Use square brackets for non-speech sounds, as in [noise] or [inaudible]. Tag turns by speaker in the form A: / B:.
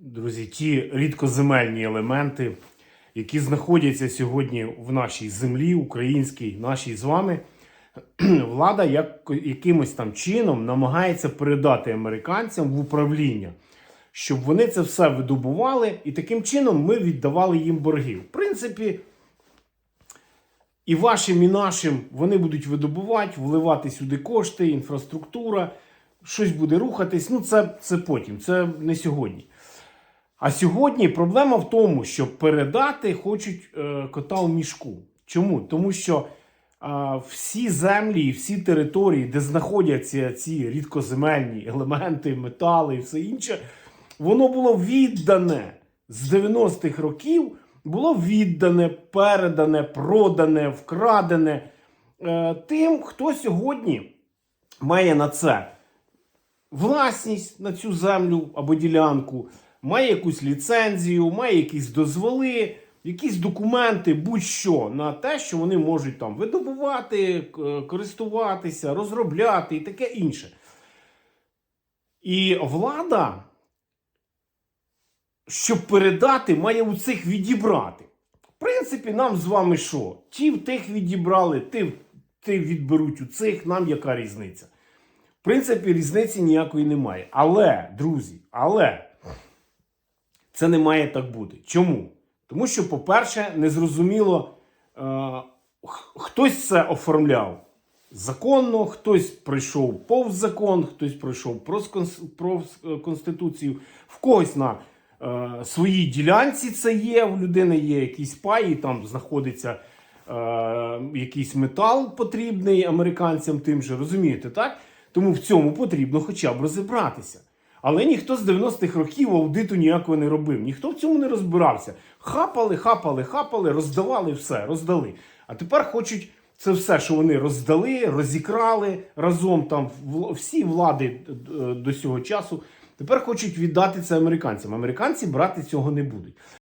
A: Друзі, ті рідкоземельні елементи, які знаходяться сьогодні в нашій землі, українській, нашій з вами, [clears throat] влада як, якимось там чином намагається передати американцям в управління, щоб вони це все видобували, і таким чином ми віддавали їм борги. В принципі, і вашим, і нашим вони будуть видобувати, вливати сюди кошти, інфраструктура, щось буде рухатись. Ну, це, це потім, це не сьогодні. А сьогодні проблема в тому, що передати хочуть е, кота в мішку. Чому? Тому що е, всі землі і всі території, де знаходяться ці рідкоземельні елементи, метали і все інше, воно було віддане з 90-х років, було віддане, передане, продане, вкрадене е, тим, хто сьогодні має на це власність на цю землю або ділянку, має якусь ліцензію, має якісь дозволи, якісь документи, будь-що на те, що вони можуть там видобувати, користуватися, розробляти і таке інше. І влада, щоб передати, має у цих відібрати. В принципі, нам з вами що? Ті в тих відібрали, в- ті відберуть у цих, нам яка різниця? В принципі, різниці ніякої немає. Але, друзі, але це не має так бути. Чому? Тому що, по-перше, незрозуміло, е, хтось це оформляв законно, хтось пройшов повз закон, хтось пройшов проз, е, конституцію, в когось на е, своїй ділянці це є, в людини є якийсь пай, і там знаходиться е, якийсь метал потрібний американцям тим же, розумієте, так? Тому в цьому потрібно хоча б розібратися. Але ніхто з 90-х років аудиту ніякого не робив, ніхто в цьому не розбирався. Хапали, хапали, хапали, роздавали все, роздали. А тепер хочуть це все, що вони роздали, розікрали разом там всі влади е, до цього часу. Тепер хочуть віддати це американцям. Американці брати цього не будуть.